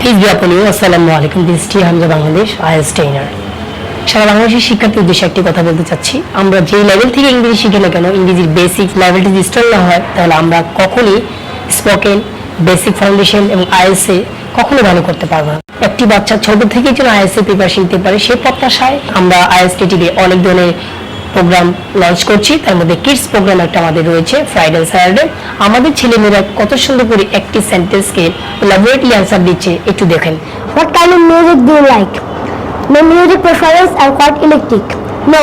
This is T. Hamza Bangladesh, IELTS trainer. সারা বাংলাদেশের উদ্দেশ্যে একটি কথা বলতে চাচ্ছি আমরা লেভেল থেকে ইংরেজি না কেন ইংরেজির বেসিক লেভেলটি যদি স্ট্রং না হয় তাহলে আমরা কখনই স্পোকেন বেসিক ফাউন্ডেশন এবং আইএলসে কখনো ভালো করতে পারব না একটি বাচ্চা ছোট থেকেই যেন আইএলসে প্রিপারেশন পারে সেই প্রত্যাশায় আমরা আইএলস টিটিতে অনেক ধরনের প্রোগ্রাম লঞ্চ করছি তার মধ্যে কিডস প্রোগ্রাম একটা আমাদের রয়েছে ফ্রাইডে স্যাটারডে আমাদের ছেলেমেয়েরা কত সুন্দর করে একটি সেন্টেন্সকে লাভরেটলি অ্যান্সার দিচ্ছে একটু দেখেন। What kind of music do like my music preference are quite eclectic no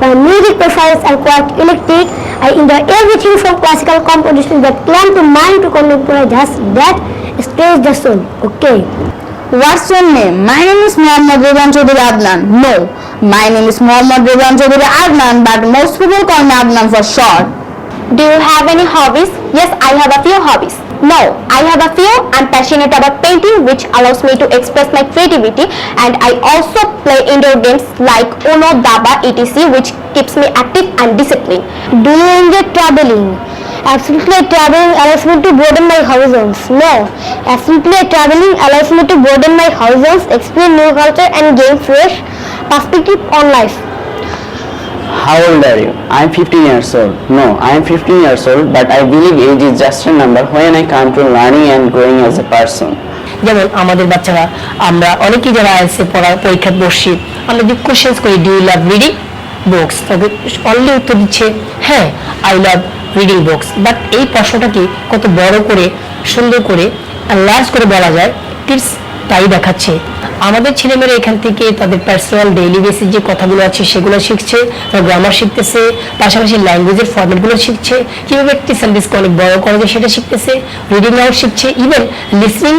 my music preference are quite eclectic I enjoy everything from classical composition that plan to mind to contemporary just that stage the soul okay What's your name? My name is Muhammad Rubhan Chaudhary Adlan. No, my name is Mohammad Ridwan Chaudhary Adnan, but most people call me Adnan for short. Do you have any hobbies? Yes, I have a few hobbies. No, I have a few. I'm passionate about painting, which allows me to express my creativity, and I also play indoor games like Uno, Daba, etc., which keeps me active and disciplined. Do you enjoy traveling? Absolutely, traveling allows me to broaden my horizons. No, absolutely, traveling allows me to broaden my horizons, experience new culture, and gain fresh perspective on life. How old are you? I'm 15 years old. No, I'm 15 years old, but I believe age is just a number when I come to learning and growing as a person. যেমন আমাদের বাচ্চারা আমরা অনেকেই যারা আইএলসে পড়া পরীক্ষা বসছি আমরা যে কোশ্চেন্স করি ডু লাভ রিডিং বুকস তবে অনলি উত্তর দিচ্ছে হ্যাঁ I love reading books but এই প্রশ্নটাকে কত বড় করে সুন্দর করে লার্জ করে বলা যায় টিপস তাই দেখাচ্ছে। আমাদের ছেলেমেয়েরা এখান থেকে তাদের পার্সোনাল ডেইলি বেসিস যে কথাগুলো আছে, সেগুলো শিখছে, তারা গ্রামার শিখতেছে, পাশাপাশি ল্যাঙ্গুয়েজের ফর্মেটগুলো শিখছে, কীভাবে একটি সেন্টেন্সকে অনেক বড় করা যায় সেটা শিখতেছে রিডিং আউট শিখছে ইভেন লিসনিং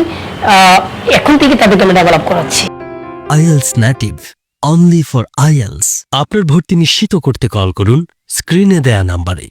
এখন থেকে তাদেরকে আমরা ডেভেলপ করাচ্ছি। IELTS native only for IELTS আপনার ভর্তি নিশ্চিত করতে কল করুন স্ক্রিনে দেয়া নাম্বারে